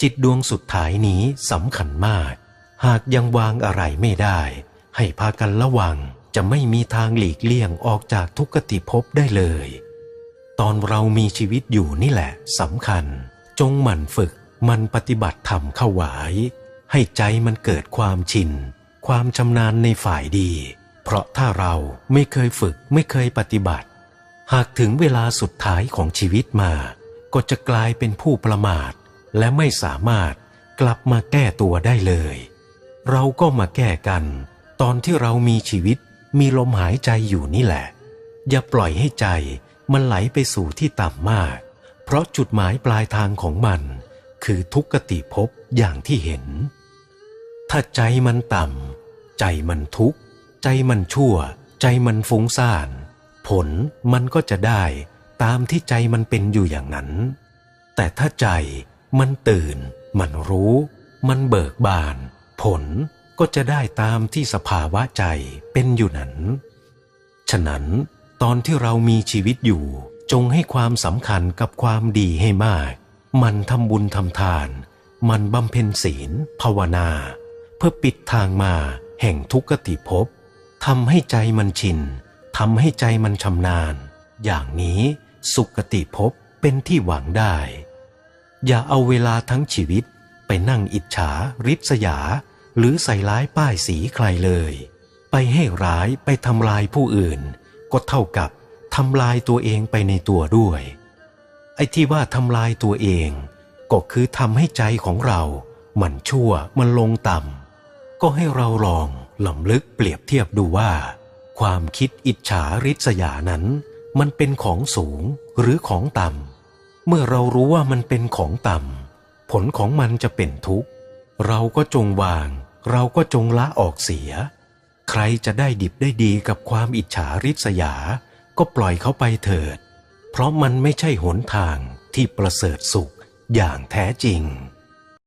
จิตดวงสุดท้ายนี้สำคัญมาก หากยังวางอะไรไม่ได้ ให้พากันระวังจะไม่มีทางหลีกเลี่ยงออกจากทุกขติภพได้เลย ตอนเรามีชีวิตอยู่นี่แหละสำคัญ จงหมั่นฝึกมันปฏิบัติธรรมเข้าไว้ให้ใจมันเกิดความชิน ความชำนาญในฝ่ายดี เพราะถ้าเราไม่เคยฝึกไม่เคยปฏิบัติ หากถึงเวลาสุดท้ายของชีวิตมา ก็จะกลายเป็นผู้ประมาท และไม่สามารถกลับมาแก้ตัวได้เลย เราก็มาแก้กัน ตอนที่เรามีชีวิตมีลมหายใจอยู่นี่แหละ อย่าปล่อยให้ใจมันไหลไปสู่ที่ต่ำมาก เพราะจุดหมายปลายทางของมัน คือทุกขติภพอย่างที่เห็น ถ้าใจมันต่ำใจมันทุกข์ ใจมันชั่ว ใจมันฟุ้งซ่าน ผลมันก็จะได้ตามที่ใจมันเป็นอยู่อย่างนั้น แต่ถ้าใจ มันตื่น มันรู้ มันเบิกบาน ผลก็จะได้ตามที่สภาวะใจเป็นอยู่นั้น ฉะนั้นตอนที่เรามีชีวิตอยู่จงให้ความสำคัญกับความดีให้มาก มันทำบุญทำทาน มันบำเพ็ญศีล ภาวนา เพื่อปิดทางมาแห่งทุกขติภพทำให้ใจมันชินทำให้ใจมันชำนาญ อย่างนี้สุขติภพเป็นที่หวังได้ อย่าเอาเวลาทั้งชีวิต ไปนั่งอิจฉา ริษยา หรือใส่ร้ายป้ายสีใครเลย ไปให้ร้ายไปทำลายผู้อื่น ก็เท่ากับทำลายตัวเองไปในตัวด้วย ไอ้ที่ว่าทำลายตัวเอง ก็คือทำให้ใจของเรา มันชั่วมันลงต่ำก็ให้เราลองหล่ำลึกเปรียบเทียบดูว่า ความคิดอิจฉาริษยานั้น มันเป็นของสูงหรือของต่ำ เมื่อเรารู้ว่ามันเป็นของต่ำผลของมันจะเป็นทุกข์ เราก็จงวาง เราก็จงละออกเสีย ใครจะได้ดิบได้ดีกับความอิจฉาริษยา ก็ปล่อยเขาไปเถิด เพราะมันไม่ใช่หนทางที่ประเสริฐสุขอย่างแท้จริง